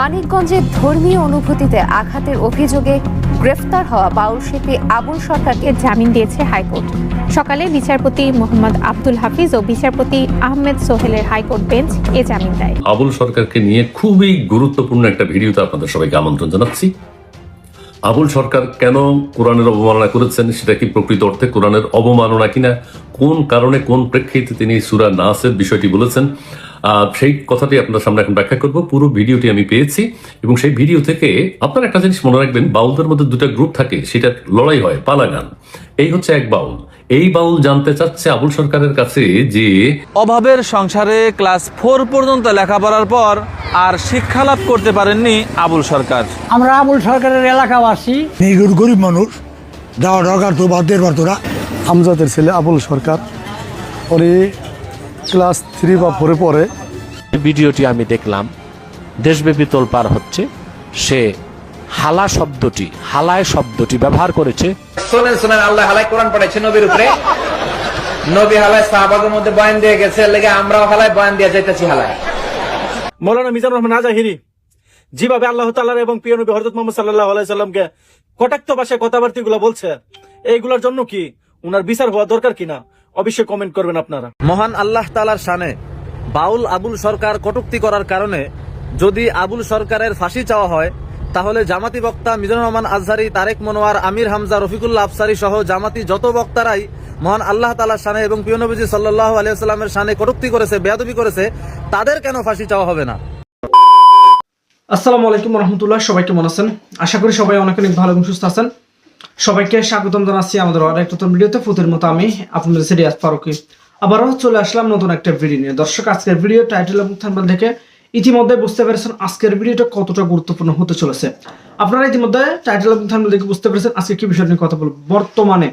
মানিকগঞ্জে ধর্মীয় অনুভূতিতে আঘাতের অভিযোগে গ্রেফতার হওয়া বাউল শিল্পী আবুল সরকারকে জামিন দিয়েছে হাইকোর্ট। সকালে বিচারপতি মোহাম্মদ আব্দুল হাফিজ ও বিচারপতি আহমেদ সোহেলের হাইকোর্ট বেঞ্চ এ জামিন দেয়। আবুল সরকারকে নিয়ে খুবই গুরুত্বপূর্ণ একটা ভিডিওতে আপনাদের সবাইকে আমন্ত্রণ জানাচ্ছি। আবুল সরকার কেন কোরআনের অবমাননা করেছেন, সেটা কি প্রকৃত অর্থে কোরআনের অবমাননা কিনা, কোন কারণে, কোন প্রেক্ষিতে তিনি সুরা নাসের বিষয়টি বলেছেন সেই কথাটি আপনার সামনে এখন ব্যাখ্যা করব। পুরো ভিডিওটি আমি পেয়েছি এবং সেই ভিডিও থেকে আপনার একটা জিনিস মনে রাখবেন বাউলদের মধ্যে দুটো গ্রুপ থাকে সেটা লড়াই হয় পালাগান। এই হচ্ছে এক বাউল। এই বাউল জানতে চাচ্ছে আবুল সরকারের কাছে যে অভাবের সংসারে ক্লাস ফোর পর্যন্ত লেখাপড়ার পর আর শিক্ষা লাভ করতে পারেননি আবুল সরকার। আমরা আবুল সরকারের এলাকাবাসী। এই গরিব মানুষ যাওয়া দরকার তো বাদের পারতো না। আমজাদের ছেলে আবুল সরকার উনি ক্লাস থ্রি বা ফোরে পড়ে। ভিডিওটি আমি দেখলাম দেশব্যাপী তোলপার হচ্ছে সে হালা শব্দটি হালায় শব্দটি ব্যবহার করেছে। শোনেন শোনেন আল্লাহ হালাই কোরআন পড়াইছে নবীর উপরে। নবী সাহাবাদের মধ্যে বয়ান দিয়ে গেছে লেগে আমরাও হালাই বয়ান দিয়ে যাইতেছি হালাই মৌলানা মিজানুর রহমান আজাহিরি যেভাবে আল্লাহ তাল্লাহ এবং প্রিয় নবী হরদত মোহাম্মদ সাল্লাহ আলাইসাল্লামকে কটাক্ত ভাষায় কথাবার্তা গুলো বলছে এইগুলোর জন্য কি উনার বিচার হওয়া দরকার কিনা? অবশ্যই কমেন্ট করবেন আপনারা। মহান আল্লাহ তালার শানে বাউল আবুল সরকার কটুক্তি করার কারণে যদি আবুল সরকারের ফাঁসি চাওয়া হয় তাহলে জামাতি বক্তা মিজানুর রহমান আজহারি তারেক মনোয়ার আমির হামজা রফিকুল্লাহ আফসারি সহ জামাতি যত বক্তারাই মহান আল্লাহ তালার শানে এবং পিয়নবীজি সাল্লাহ আলিয়াল্লামের শানে কটুক্তি করেছে বেয়াদবি করেছে তাদের কেন ফাঁসি চাওয়া হবে না? আসসালামু আলাইকুম রহমতুল্লাহ সবাই কেমন আছেন? আশা করি সবাই অনেক অনেক ভালো এবং সুস্থ আছেন। সবাইকে স্বাগতম জানাচ্ছি আমাদের আরেক নতুন ভিডিওতে। ফুতের মতো আমি আপনাদের সিরিয়াস ফারুকি। আবারও চলে আসলাম নতুন একটা ভিডিও নিয়ে। দর্শক, আজকের ভিডিও টাইটেল এবং থাম্বনেল থেকে ইতিমধ্যে বুঝতে পেরেছেন আজকের ভিডিওটা কতটা গুরুত্বপূর্ণ হতে চলেছে। আপনারা ইতিমধ্যে টাইটেল এবং থাম্বনেল দেখে বুঝতে পেরেছেন আজকে কি বিষয় নিয়ে কথা বলব। বর্তমানে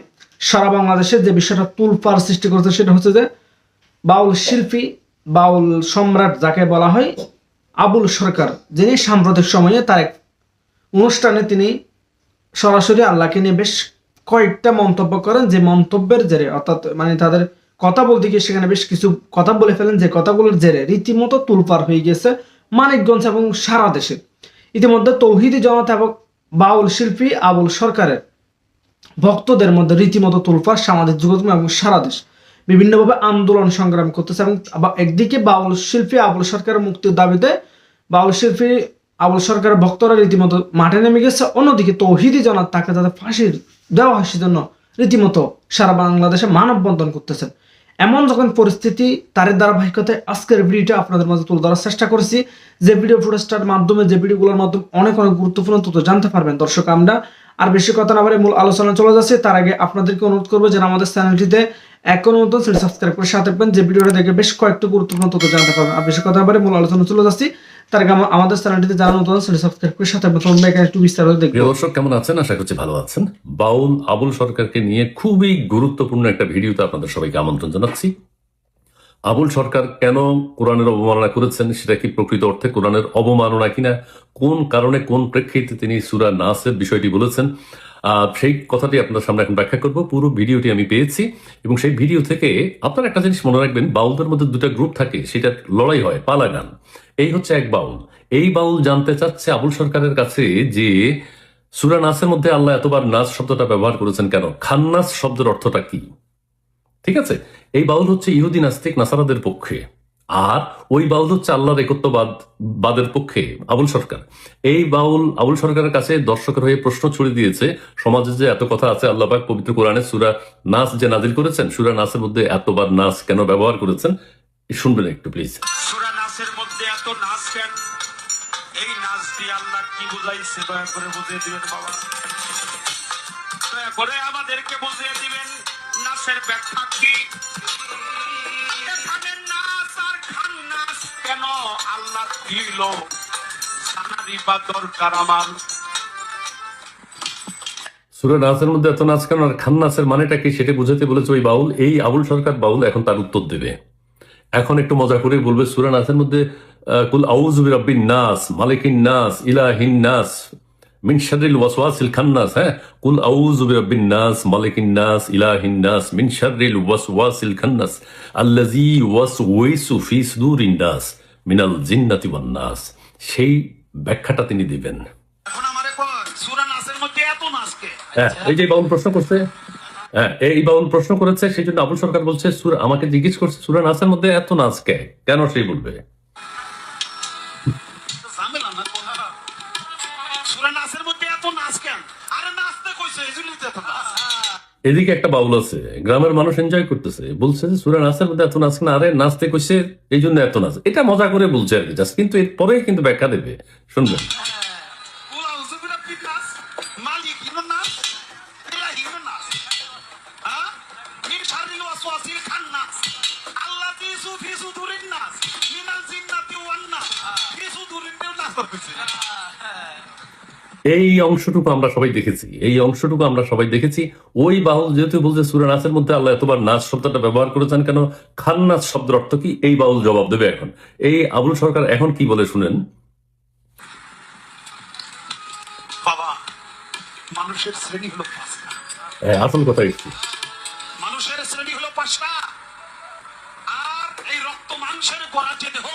সারা বাংলাদেশে যে বিষয়টা তুলপার সৃষ্টি করেছে সেটা হচ্ছে যে বাউল শিল্পী, বাউল সম্রাট যাকে বলা হয় আবুল সরকার, যিনি সাম্প্রতিক সময়ে তার এক অনুষ্ঠানে তিনি সরাসরি আল্লাহকে নিয়ে বেশ কয়েকটা মন্তব্য করেন। যে মন্তব্যের জেরে, অর্থাৎ মানে তাদের কথা বলতে গিয়ে সেখানে বেশ কিছু কথা বলে ফেলেন যে কথাগুলোর জেরে রীতিমতো তুলপার হয়ে গেছে মানিকগঞ্জ এবং সারা দেশে। ইতিমধ্যে তৌহিদি জনতা এবং বাউল শিল্পী আবুল সরকারের ভক্তদের মধ্যে রীতিমতো তুলপার সামাজিক যোগাযোগ এবং সারা দেশ বিভিন্নভাবে আন্দোলন সংগ্রাম করতেছে এবং একদিকে বাউল শিল্পী আবুল সরকারের মুক্তির দাবিতে বাউল শিল্পী আবুল সরকারের ভক্তরা রীতিমতো মাঠে নেমে গেছে। অন্যদিকে তৌহিদি জনাত তাকে তাদের ফাঁসির দেওয়া হয় সেজন্য রীতিমতো সারা বাংলাদেশে মানববন্ধন করতেছেন। এমন যখন পরিস্থিতি তার ধারাবাহিকতায় আজকের ভিডিওটা আপনাদের মাঝে তুলে ধরার চেষ্টা করেছি। যে ভিডিও ফুটেজটার মাধ্যমে, যে ভিডিওগুলোর মাধ্যমে অনেক অনেক গুরুত্বপূর্ণ তথ্য জানতে পারবেন দর্শক আমরা। আর বেশি কথা না বলে মূল আলোচনা চলে যাচ্ছে। তার আগে আপনাদেরকে অনুরোধ করব যেন আমাদের চ্যানেলটিতে এখন সেটি সাবস্ক্রাইব করে সাথে থাকবেন। যে ভিডিওটা দেখে বেশ কয়েকটা গুরুত্বপূর্ণ তথ্য জানতে পারবেন। আর বেশি কথা বলে মূল আলোচনা চলে যাচ্ছি। আমাদের কেমন ভালো আছেন। বাউল আবুল সরকারকে নিয়ে খুবই গুরুত্বপূর্ণ একটা ভিডিওতে আপনাদের সবাইকে আমন্ত্রণ জানাচ্ছি। আবুল সরকার কেন কোরআনের অবমাননা করেছেন, সেটা কি প্রকৃত অর্থে কোরআনের অবমাননা কিনা? কোন কারণে, কোন প্রেক্ষিতে তিনি সুরা নাসের বিষয়টি বলেছেন? সেই কথাটি আপনার সামনে এখন ব্যাখ্যা করব। পুরো ভিডিওটি আমি পেয়েছি এবং সেই ভিডিও থেকে আপনার একটা জিনিস মনে রাখবেন, বাউলদের মধ্যে দুটা গ্রুপ থাকে সেটা লড়াই হয়, পালাগান। এই হচ্ছে এক বাউল। এই বাউল জানতে চাচ্ছে আবুল সরকারের কাছে যে, সুরা নাসের মধ্যে আল্লাহ এতবার নাস শব্দটা ব্যবহার করেছেন কেন? খান্নাস শব্দের অর্থটা কি? ঠিক আছে? এই বাউল হচ্ছে ইহুদি নাস্তিক নাসারাদের পক্ষে। আর ওই বাউল হচ্ছে আল্লাহর একত্ববাদ, বাদের পক্ষে আবুল সরকার। এই বাউল আবুল সরকারের কাছে দর্শকের হয়ে প্রশ্ন ছুড়ে দিয়েছে, সমাজে যে এত কথা আছে, আল্লাহ পাক পবিত্র কোরআনে সুরা নাস যে নাজিল করেছেন, সুরা নাসের মধ্যে এতবার নাস কেন ব্যবহার করেছেন? শুনবেন একটু, প্লিজ। বুঝাইছে দয়া করে বুঝিয়ে দিবেন বাবা। দয়া করে আমাদেরকে বুঝিয়ে দিবেন, নাচের ব্যাখ্যা কি? কেন? আল্লাহ দিল বা দরকার আমার। নাচের মধ্যে এত নাচ কেন আর খান নাচের মানেটা কি সেটা বুঝাতে বলেছে ওই বাউল? এই আবুল সরকার বাউল এখন তার উত্তর দেবে। এখন একটু মজা করে বলবে, সুরা নাচের মধ্যে কুল আউজুবি রাব্বিন নাস মালিকিন নাস ইলাহিন নাস মিন শাররিল ওয়াসওয়াসিল খান্নাস হ্যাঁ? কুল আউজুবি রাব্বিন নাস মালিকিন নাস ইলাহিন নাস মিন শাররিল ওয়াসওয়াসিল খান্নাস আল্লাযী ওয়াসওয়িসু ফি সুদুরিন নাস মিনাল জিন্নাতি ওয়ান নাস। সেই ব্যাখ্যাটা তিনি দিবেন। নাসের হ্যাঁ এই যে বাউল প্রশ্ন করছে হ্যাঁ এই বাউল প্রশ্ন করেছে সেই জন্য আবুল সরকার বলছে সুরা আমাকে জিজ্ঞেস করছে সুরা নাচের মধ্যে এত নাচ কে কেন সেই বলবে? এদিকে একটা বাউল আছে, গ্রামের মানুষ এনজয় করতেছে, বলছে যে সুরা নাচের মধ্যে এত নাচ না, আরে নাচতে কইছে এই জন্য এত নাচ। এটা মজা করে বলছে আর কি জাস্ট কিন্তু এরপরে কিন্তু ব্যাখ্যা দেবে শুনবেন এই অংশটুকু আমরা সবাই দেখেছি এই অংশটুকু আমরা সবাই দেখেছি। ওই বাউল যেহেতু বলছে সুরা নাচের মধ্যে আল্লাহ এতবার নাচ শব্দটা ব্যবহার করেছেন কেন? খান নাচ শব্দের অর্থ কি? এই বাউল জবাব দেবে এখন। এই আবুল সরকার এখন কি বলে শুনেন? বাবা মানুষের শ্রেণি হলো পাঁচটা। হ্যাঁ, আসল কথা এসছি মানুষের শ্রেণি হলো পাঁচটা। আর এই রক্ত গড়া যে দেহ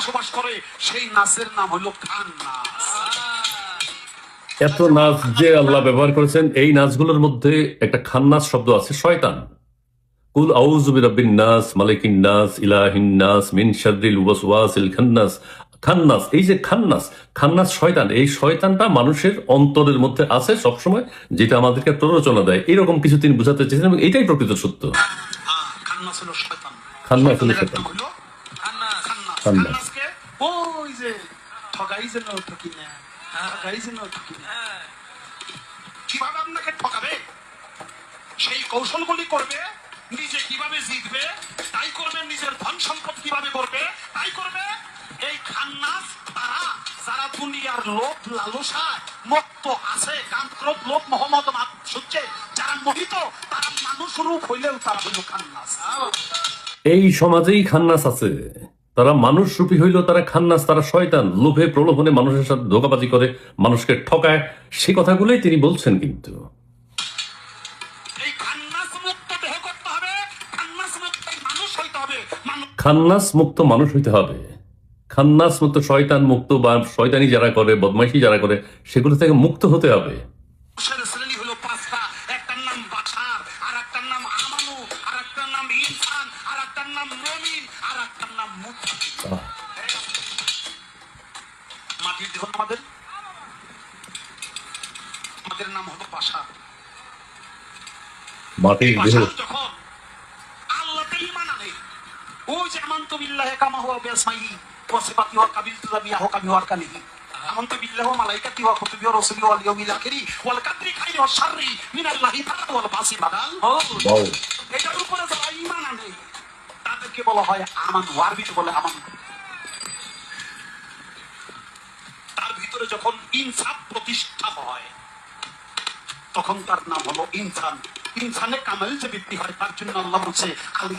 বসবাস করে সেই নাচের নাম হলো খান নাচ। এত নাচ যে আল্লাহ ব্যবহার করেছেন এই নাচগুলোর মধ্যে একটা খান্নাস শব্দ আছে শয়তান। কুল আউযু বিরাব্বিন নাস মালিকিন নাস ইলাহিন নাস মিন শাররিল ওয়াসওয়াসিল খান্নাস খান্নাস এই যে খান্নাস খান্নাস শয়তান এই শয়তানটা মানুষের অন্তরের মধ্যে আছে সবসময় যেটা আমাদেরকে প্ররোচনা দেয়। এরকম কিছু তিনি বুঝাতে চেয়েছেন এবং এটাই প্রকৃত সত্য। হ্যাঁ, খান্নাস হলো শয়তান। খান্নাস হলো শয়তান। খান্নাস ওই যে ঠগাই যেন ঠকি না ঠগাই যেন ঠকি না কীভাবে আপনাকে ঠকাবে সেই কৌশলগুলি করবে নিজে কীভাবে জিতবে তাই করবে নিজের ধন সম্পদ কীভাবে করবে তাই করবে এই খান্নাস তারা যারা দুনিয়ার লোভ লালসায় মত্ত আছে লোভ মোহাম্মদ সূর্যে যারা মোহিত তারা মানুষ রূপ হইলেও তারা হইল খান্নাস এই সমাজেই খান্নাস আছে তারা মানুষ রূপী হইল তারা খান্নাস তারা শয়তান। লোভে প্রলোভনে মানুষের সাথে ধোকাবাজি করে মানুষকে ঠকায়। সে কথাগুলোই তিনি বলছেন কিন্তু। খান্নাস মুক্ত মানুষ হইতে হবে খান্নাস মুক্ত শয়তান মুক্ত বা শয়তানি যারা করে বদমাইশি যারা করে সেগুলো থেকে মুক্ত হতে হবে মানুষের শ্রেণি হলো পাঁচটা একটার নাম বাছার আর একটার নাম আমানু আর একটার নাম ইনসান আর একটার নাম মমিন আর একটার নাম মুত্তাকি আহ, মাটির দেহ আমাদের আমাদের নাম হলো পাশা মাটির দেহ পাশার যখন আল্লাহতে ঈমান আনে ওই যে আমান্তু বিল্লাহি কামা হুয়া বিআসমাইহি ওয়া সিফাতিহি ওয়া কাবিলতু যাবিয়াহু কামি ওয়া আরকানিহি আমান্তু বিল্লাহি ওয়া মালাইকাতিহি ওয়া কুতুবিহি ওয়া রুসুলিহি ওয়াল ইয়াউমিল আখিরি ওয়াল কাদরি খাইরি ওয়া শাররি মিনাল্লাহি তাআলা ওয়াল বাসি বাদাল। বাউ। এটার উপরে যারা ঈমান আনে তাদেরকে বলা হয় আমান ওয়ারবিতে বলে আমান তার ভিতরে যখন ইনসাফ প্রতিষ্ঠা হয় তখন তার নাম হলো ইনসান। কামাল যে বৃদ্ধি হয় তার জন্য আল্লাহ বলছে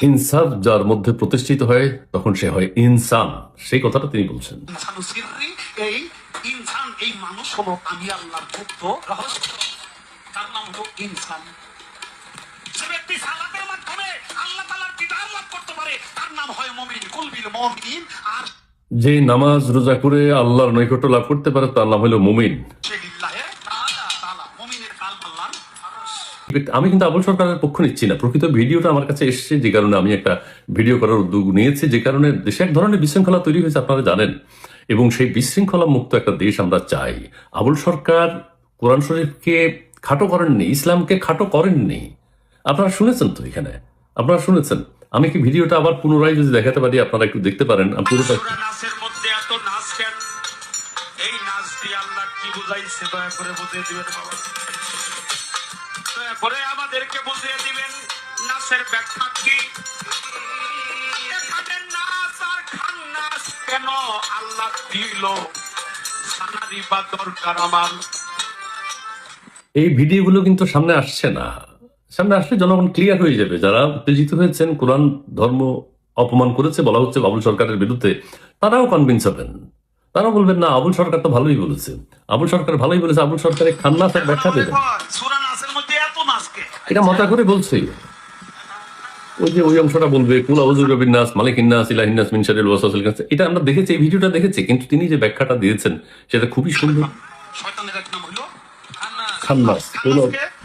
ইনসাফ যার মধ্যে প্রতিষ্ঠিত হয় তখন সে হয় ইনসান। সেই কথাটা তিনি বলছেন। এই ইনসান এই মানুষ হলো আমি আল্লাহর গুপ্ত রহস্য। তার নাম হলো ইনসান। যে ব্যক্তি সালাতের মাধ্যমে আল্লাহ তাআলার দিদার লাভ করতে পারে তার নাম হয় মুমিন কুলবিল মুমিন আর যে নামাজ রোজা করে আল্লাহর নৈকট্য লাভ করতে পারে তার নাম হলো মুমিন। আমি কিন্তু আবুল সরকারের পক্ষ নিচ্ছি না। প্রকৃত ভিডিওটা আমার কাছে এসেছে, যে কারণে আমি একটা ভিডিও করার উদ্যোগ নিয়েছি, যে কারণে দেশে এক ধরনের বিশৃঙ্খলা তৈরি হয়েছে, আপনারা জানেন। এবং সেই বিশৃঙ্খলা মুক্ত একটা দেশ আমরা চাই। আবুল সরকার কোরআন শরীফকে খাটো করেননি, ইসলামকে খাটো করেননি। আপনারা শুনেছেন তো এখানে? আপনারা শুনেছেন? আমি কি ভিডিওটা আবার পুনরায় যদি দেখাতে পারি, আপনারা একটু দেখতে পারেন। আল্লাহ কি বুঝাইছে? দয়া করে বুঝিয়ে দিবেন বাবা। দয়া করে আমাদেরকে বুঝিয়ে দিবেন নাচের ব্যাখ্যা কি? এখানে নাচ আর খান নাচ কেন আল্লাহ দিল? সানারি বা দরকার আমার। এই ভিডিওগুলো কিন্তু সামনে আসছে না। সামনে আসলে জনগণ ক্লিয়ার হয়ে যাবে। যারা উত্তেজিত হয়েছেন কোরআন ধর্ম অপমান করেছে বলা হচ্ছে আবুল সরকারের বিরুদ্ধে তারাও কনভিন্স হবেন। তারাও বলবেন না আবুল সরকার তো ভালোই বলেছে। আবুল সরকার ভালোই বলেছে। আবুল সরকারের খান্নাসের ব্যাখ্যা দেবেন সূরা নাচের মধ্যে এত নাচকে এটা মাথা করে বলছে। ওই যে ওই অংশটা বলবে কুলা হুজুর বিন্যাস মালিকিন্নাস ইলাহিন্নাস মিনসারিল ওয়াসাসিল কাছে এটা আমরা দেখেছি এই ভিডিওটা দেখেছি কিন্তু তিনি যে ব্যাখ্যাটা দিয়েছেন সেটা খুবই সুন্দর। খান্নাস। কুলা-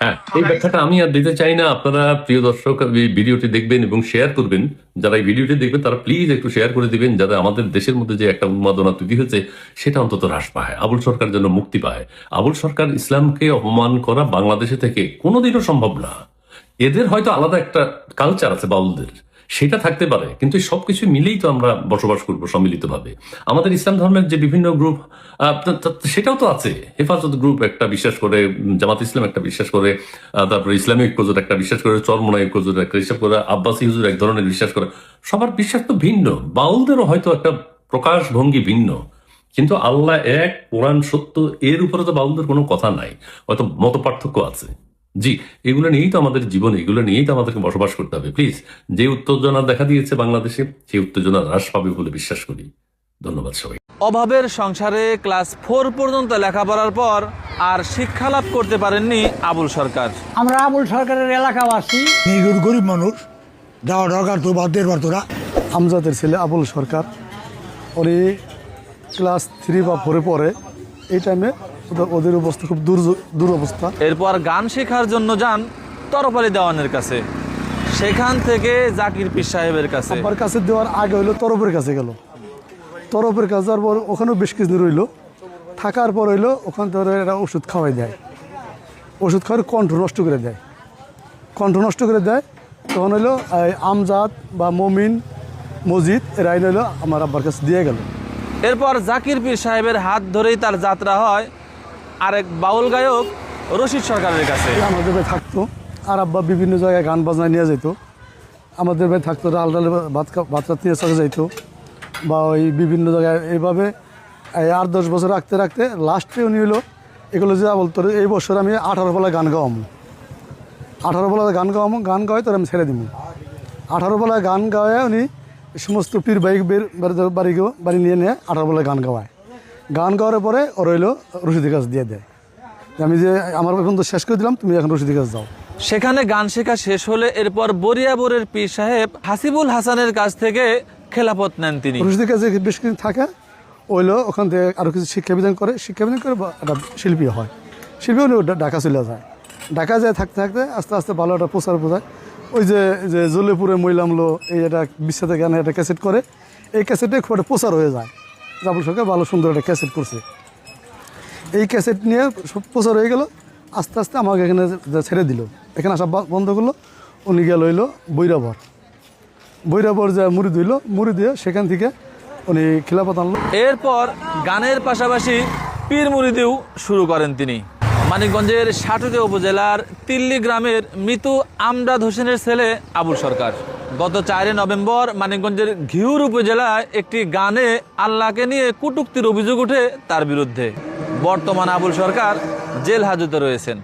হ্যাঁ এই ব্যাখ্যাটা আমি আর দিতে চাই না। আপনারা প্রিয় দর্শক ভিডিওটি দেখবেন এবং শেয়ার করবেন। যারা এই ভিডিওটি দেখবেন তারা প্লিজ একটু শেয়ার করে দিবেন যাতে আমাদের দেশের মধ্যে যে একটা উন্মাদনা তৈরি হয়েছে সেটা অন্তত হ্রাস পায় আবুল সরকার যেন মুক্তি পায়। আবুল সরকার ইসলামকে অপমান করা বাংলাদেশে থেকে কোনোদিনও সম্ভব না। এদের হয়তো আলাদা একটা কালচার আছে বাউলদের। সেটা থাকতে পারে, কিন্তু এই সবকিছু মিলেই তো আমরা বসবাস করব সম্মিলিতভাবে। আমাদের ইসলাম ধর্মের যে বিভিন্ন গ্রুপ সেটাও তো আছে। হেফাজত গ্রুপ একটা বিশ্বাস করে, জামাত ইসলাম একটা বিশ্বাস করে তারপরে ইসলামিক ঐক্যজোট একটা বিশ্বাস করে চরমোনা ঐক্যজোট একটা বিশ্বাস করে, আব্বাসি হুজুর এক ধরনের বিশ্বাস করে। সবার বিশ্বাস তো ভিন্ন। বাউলদেরও হয়তো একটা প্রকাশ ভঙ্গি ভিন্ন। কিন্তু আল্লাহ এক, কোরআন সত্য, এর উপরে তো বাউলদের কোনো কথা নাই। হয়তো মত পার্থক্য আছে। জি এগুলো নিয়েই তো আমাদের জীবন এগুলো নিয়েই তো আমাদেরকে বসবাস করতে হবে। প্লিজ যে উত্তেজনা দেখা দিয়েছে বাংলাদেশে সেই উত্তেজনা হ্রাস পাবে বলে বিশ্বাস করি। ধন্যবাদ সবাই অভাবের সংসারে ক্লাস ফোর পর্যন্ত লেখাপড়ার পর আর শিক্ষা লাভ করতে পারেননি আবুল সরকার। আমরা আবুল সরকারের এলাকাবাসী। গরিব মানুষ যাওয়া দরকার তো বাদ দিয়ে পারতো না। আমজাদের ছেলে আবুল সরকার উনি ক্লাস থ্রি বা ফোরে পড়ে এই টাইমে ওদের- ওদের অবস্থা খুব দূর দুরবস্থা। এরপর গান শেখার জন্য যান তরফালি দেওয়ানের কাছে। সেখান থেকে জাকির পীর সাহেবের কাছে। আব্বার কাছে দেওয়ার আগে হইল তরফের কাছে গেল। তরফের কাছে যাওয়ার পর ওখানেও বেশ কিছুদিন রইল। থাকার পর হইল ওখান থেকে একটা ওষুধ খাওয়াই দেয়। ওষুধ খাওয়ার কণ্ঠ নষ্ট করে দেয়। কণ্ঠ নষ্ট করে দেয়। তখন হইল আমজাদ বা মমিন মজিদ এরা হইল আমার আব্বার কাছে দিয়ে গেল। এরপর জাকির পীর সাহেবের হাত ধরেই তার যাত্রা হয়। আরেক বাউল গায়ক রশিদ সরকারের কাছে। আমাদের ভাই থাকতো, আর আব্বা বিভিন্ন জায়গায় গান বাজনা নিয়ে যেত আমাদের ভাই থাকতো, ডাল ডালে ভাত ভাত রাত নিয়ে চলে যাইতো। বা ওই বিভিন্ন জায়গায় এইভাবে, এই আট দশ বছর রাখতে রাখতে লাস্টে উনি হলো এগুলো যা বলতো এই বছর আমি আঠারো বেলা গান গাওয়ামো। আঠারো বেলা গান গাওয়ামো, গান গাওয়াই তোর আমি ছেড়ে দিব আঠারো বেলা গান গাওয়ায় উনি সমস্ত পীর বাইক বের বাড়ি- বাড়ি বাড়ি নিয়ে নিয়ে আঠারো বেলা গান গাওয়ায়। গান গাওয়ার পরে ওর হইল রশিদের কাছে দিয়ে দেয়। আমি যে আমার এখন তো শেষ করে দিলাম তুমি এখন রশিদের কাছে যাও। সেখানে গান শেখা শেষ হলে এরপর বরিয়াবরের পীর সাহেব হাসিবুল হাসানের কাছ থেকে খেলাপথ নেন তিনি। রশিদের কাছে বেশ কিছু থাকে ওইলো ওখান থেকে আরও কিছু শিক্ষা বিধান করে। শিক্ষা বিধান করে একটা শিল্পী হয়। শিল্পী হলে ঢাকা চলে যায়। ঢাকা যায় থাকতে থাকতে আস্তে আস্তে ভালো একটা প্রচার বোঝায়। ওই যে যে জলেপুরে মহিলামলো এই একটা বিশ্বতে গানে একটা ক্যাসেট করে এই ক্যাসেটে খুব একটা প্রচার হয়ে যায়। জাবুল সরকার ভালো সুন্দর একটা ক্যাসেট করছে। এই ক্যাসেট নিয়ে প্রচার হয়ে গেল, আস্তে আস্তে আমাকে এখানে ছেড়ে দিল। এখানে আসা বন্ধ করল, উনি গেল হইল বৈরাবর। বৈরাবর যা মুড়ি দিল মুড়ি দিয়ে সেখান থেকে উনি খিলাফত আনলো। এরপর গানের পাশাপাশি পীর মুরিদিও শুরু করেন তিনি। মানিকগঞ্জের সাটুকে উপজেলার তিল্লি গ্রামের মৃত আমরাদ হোসেনের ছেলে আবুল সরকার। গত চারে নভেম্বর মানিকগঞ্জের ঘিউর উপজেলায় একটি গানে আল্লাহকে নিয়ে কুটুক্তির অভিযোগ উঠে তার বিরুদ্ধে। বর্তমান আবুল সরকার জেল হাজতে রয়েছেন।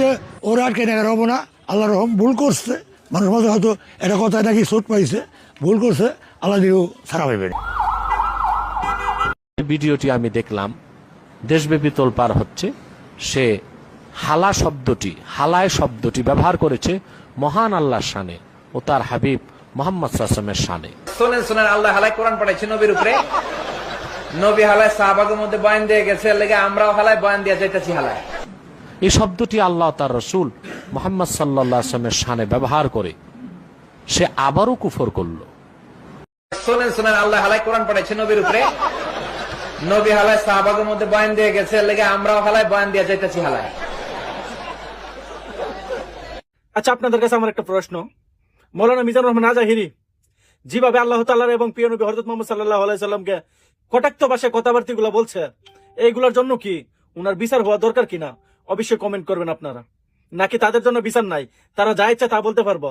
যে ওরা আর কেনে হব না আল্লাহ রহম ভুল করছে। মানুষ মাঝে হয়তো এটা কথা নাকি চোট পাইছে ভুল করছে আল্লাহ দিও সারা পাইবে। ভিডিওটি আমি দেখলাম দেশব্যাপী তোলপার হচ্ছে সে হালা শব্দটি হালায় শব্দটি ব্যবহার করেছে মহান আল্লাহর শানে। ও তার হাবিব মোহাম্মদ সাসমের শানে শোনেন শোনেন আল্লাহ হালাই কোরআন পাঠাইছে নবীর উপরে। নবী হালায় সাহাবাগের মধ্যে বয়ান দিয়ে গেছে লেগে আমরাও হালায় বয়ান দিয়ে যাইতেছি হালায়। এই শব্দটি আল্লাহ তার রসুল মোহাম্মদ সাল্লাহ আসলামের শানে ব্যবহার করে সে আবারও কুফর করল। শোনেন শোনেন আল্লাহ হালাই কোরআন পাঠাইছে নবীর উপরে। নবী হালায় সাহাবাগের মধ্যে বয়ান দিয়ে গেছে লেগে আমরাও হালায় বয়ান দিয়ে যাইতেছি হালায়। আচ্ছা আপনাদের কাছে আমার একটা প্রশ্ন। মৌলানা মিজানুর রহমান আজাহিরি, যেভাবে আল্লাহ তাল্লাহ এবং প্রিয় নবী মোহাম্মদ সাল্লাহ আলাইসাল্লামকে কটাক্ত ভাষায় কথাবার্তা গুলো বলছে, এইগুলোর জন্য কি উনার বিচার হওয়া দরকার কিনা, অবশ্যই কমেন্ট করবেন আপনারা। নাকি তাদের জন্য বিচার নাই, তারা যা ইচ্ছা তা বলতে পারব।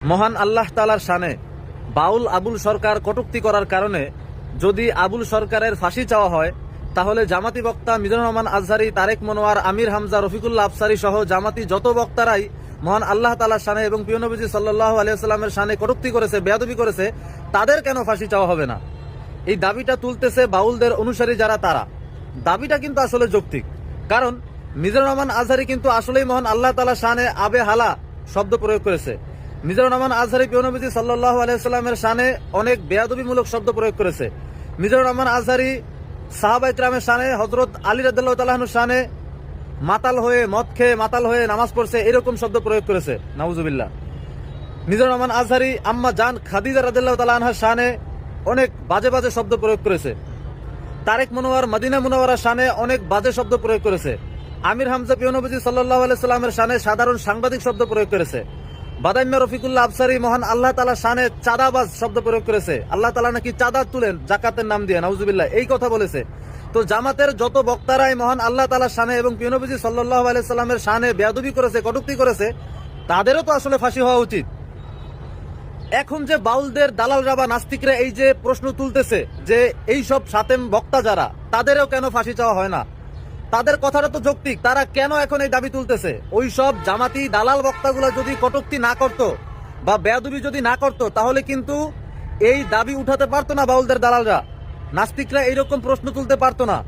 মহান আল্লাহ তালার শানে বাউল আবুল সরকার কটুক্তি করার কারণে যদি আবুল সরকারের ফাঁসি চাওয়া হয়, তাহলে জামাতি বক্তা মিজানুর রহমান আজহারি, তারেক মনোয়ার, আমির হামজা, রফিকুল্লাহ আফসারি সহ জামাতি যত বক্তারাই মহান আল্লাহ তালার শানে এবং পিয়নবীজি সাল্লাহ আলিয়াল্লামের শানে কটুক্তি করেছে, বেয়াদবি করেছে, তাদের কেন ফাঁসি চাওয়া হবে না? এই দাবিটা তুলতেছে বাউলদের অনুসারী যারা তারা। দাবিটা কিন্তু আসলে যৌক্তিক। কারণ মিজানুর রহমান আজহারি কিন্তু আসলেই মহান আল্লাহ তালা শানে আবে হালা শব্দ প্রয়োগ করেছে। মিজানুর রহমান আজহারি পিয়নবীজি সাল্লাহ আলাইসাল্লামের শানে অনেক বেয়াদবিমূলক শব্দ প্রয়োগ করেছে। মিজানুর রহমান আজহারি সাহাবা ইকরামের শানে হজরত আলী রাদিল্লাহ তালাহনুর শানে মাতাল হয়ে, মদ খেয়ে মাতাল হয়ে নামাজ পড়ছে, এরকম শব্দ প্রয়োগ করেছে। নাউজুবিল্লা মিজানুর রহমান আজহারি, আম্মা জান খাদিজা রাজাল্লাহ তালা আনহার শানে অনেক বাজে বাজে শব্দ প্রয়োগ করেছে। তারেক মনোয়ার মদিনা মুনোয়ারা শানে অনেক বাজে শব্দ প্রয়োগ করেছে। আমির হামজা পিয়নবজি সাল্লাহ আলাইসাল্লামের শানে সাধারণ সাংবাদিক শব্দ প্রয়োগ করেছে। বাদাইম্যা রফিকুল্লাহ আফসারি মহান আল্লাহ তালা শানে চাঁদাবাজ শব্দ প্রয়োগ করেছে। আল্লাহ তালা নাকি চাঁদা তুলেন, জাকাতের নাম দিয়ে, নাউজুবিল্লাহ, এই কথা বলেছে। তো জামাতের যত বক্তারাই মহান আল্লাহ তালা শানে এবং পিয়নবজি সাল্লাহ আলাইসাল্লামের শানে বেয়াদবি করেছে, কটুক্তি করেছে, তাদেরও তো আসলে ফাঁসি হওয়া উচিত। এখন যে বাউলদের দালালরা বা নাস্তিকরা এই যে প্রশ্ন তুলতেছে যে এই সব সাতেম বক্তা যারা, তাদেরও কেন ফাঁসি চাওয়া হয় না? তাদের কথাটা তো যৌক্তিক। তারা কেন এখন এই দাবি তুলতেছে? ওই সব জামাতি দালাল বক্তাগুলো যদি কটুক্তি না করত বা বেয়াদবি যদি না করত, তাহলে কিন্তু এই দাবি উঠাতে পারতো না বাউলদের দালালরা। নাস্তিকরা এইরকম প্রশ্ন তুলতে পারতো না।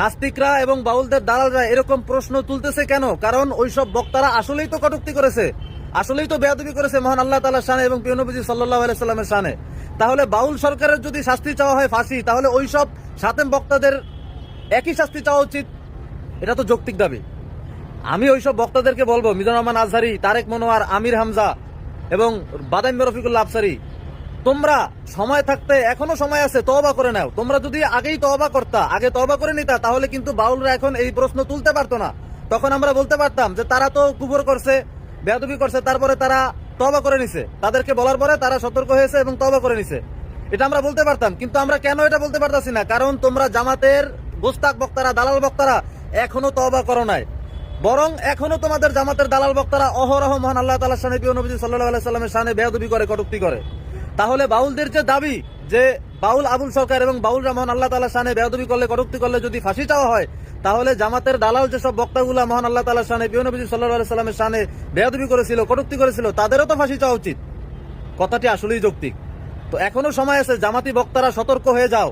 নাস্তিকরা এবং বাউলদের দালালরা এরকম প্রশ্ন তুলতেছে কেন? কারণ ওইসব বক্তারা আসলেই তো কটুক্তি করেছে। আসলেই তো বেয়াদবি করেছে মহান আল্লাহ তালার শানে এবং পিয়নবী সাল্লাহ আলাইস্লামের শানে। তাহলে বাউল সরকারের যদি শাস্তি চাওয়া হয় ফাঁসি, তাহলে ওইসব সাতেম বক্তাদের একই শাস্তি চাওয়া উচিত। এটা তো যৌক্তিক দাবি। আমি ওইসব বক্তাদেরকে বলব মিজানুর রহমান আজহারি, তারেক মনোয়ার, আমির হামজা এবং বাদাম রফিকুল্লাহ আফসারি, তোমরা সময় থাকতে, এখনও সময় আছে, তওবা করে নাও। তোমরা যদি আগেই তবা করতা, আগে তবা করে নিতা, তাহলে কিন্তু বাউলরা এখন এই প্রশ্ন তুলতে পারতো না। তখন আমরা বলতে পারতাম যে তারা তো কুবর করছে, বেয়াদবি করছে, তারপরে তারা তবা করে নিছে। তাদেরকে বলার পরে তারা সতর্ক হয়েছে এবং তবা করে নিছে। এটা আমরা বলতে পারতাম, কিন্তু আমরা কেন এটা বলতে পারতাছি না? কারণ তোমরা জামাতের গোস্তাক বক্তারা, দালাল বক্তারা এখনও তওবা করো নাই। বরং এখনও তোমাদের জামাতের দালাল বক্তারা অহরহ মহান আল্লাহ তালা পিও নবী সাল্লাহ আলাইসাল্লামের শানে বেয়াদবি করে, কটুক্তি করে। তাহলে বাউলদের যে দাবি যে বাউল আবুল সরকার এবং বাউল রহমান আল্লাহ তালা শানে বেয়াদবি করলে, কটুক্তি করলে যদি ফাঁসি চাওয়া হয়, তাহলে জামাতের দালাল যেসব বক্তাগুলা মহান আল্লাহ তালা শানে পিও নবী সাল্লাহ আলাইসাল্লামের শানে বেয়াদবি করেছিল, কটুক্তি করেছিল, তাদেরও তো ফাঁসি চাওয়া উচিত। কথাটি আসলেই যৌক্তিক। তো এখনও সময় আছে, জামাতি বক্তারা সতর্ক হয়ে যাও,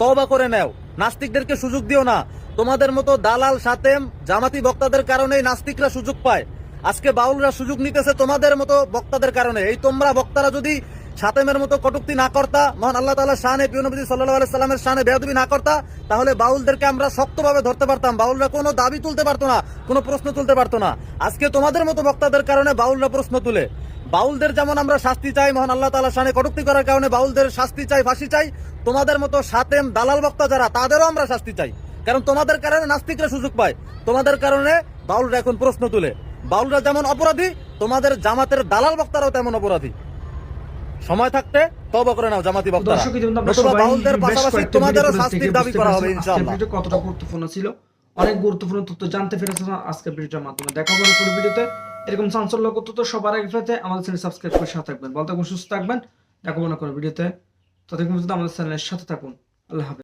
তওবা করে নেও। নাস্তিকদেরকে সুযোগ দিও না। তোমাদের মতো দালাল, সাতেম, জামাতি বক্তাদের কারণেই নাস্তিকরা সুযোগ পায়। আজকে বাউলরা সুযোগ নিতেছে তোমাদের মতো বক্তাদের কারণে। এই তোমরা বক্তারা যদি সাতেমের মতো কটুক্তি না করতা, মহান আল্লাহ তালা শানে পিয়নবী সাল্লাহ আলাইসাল্লামের শানে বেয়াদবি না করতা, তাহলে বাউলদেরকে আমরা শক্তভাবে ধরতে পারতাম। বাউলরা কোনো দাবি তুলতে পারতো না, কোনো প্রশ্ন তুলতে পারতো না। আজকে তোমাদের মতো বক্তাদের কারণে বাউলরা প্রশ্ন তুলে। বাউলদের যেমন আমরা শাস্তি চাই মহান আল্লাহ তালা শানে কটুক্তি করার কারণে বাউলদের শাস্তি চাই ফাঁসি চাই তোমাদের মতো সাতেম দালাল বক্তা যারা তাদেরও আমরা শাস্তি চাই। কারণ তোমাদের কারণে নাস্তিকরা সুযোগ পায়। তোমাদের কারণে বাউলরা এখন প্রশ্ন তুলে। বাউলরা যেমন অপরাধী তোমাদের জামাতের দালাল বক্তারাও তেমন অপরাধী। সময় থাকতে তবা করে নাও জামাতি বক্তারা। সবাই বাউলদের পাশাপাশি তোমাদেরও শাস্তির দাবি করা হবে ইনশাআল্লাহ। কতটা গুরুত্বপূর্ণ ছিল অনেক গুরুত্বপূর্ণ তথ্য জানতে পেরেছেন আজকের ভিডিওর মাধ্যমে। দেখা হবে ভিডিওতে এরকম চাঞ্চল্য করতে তো সবার আগে পেতে আমাদের চ্যানেল সাবস্ক্রাইব করে সাথে থাকবেন। বলতে সুস্থ থাকবেন। দেখো মনে করো ভিডিওতে ততক্ষণ পর্যন্ত আমাদের চ্যানেলের সাথে থাকুন। আল্লাহ হাফেজ।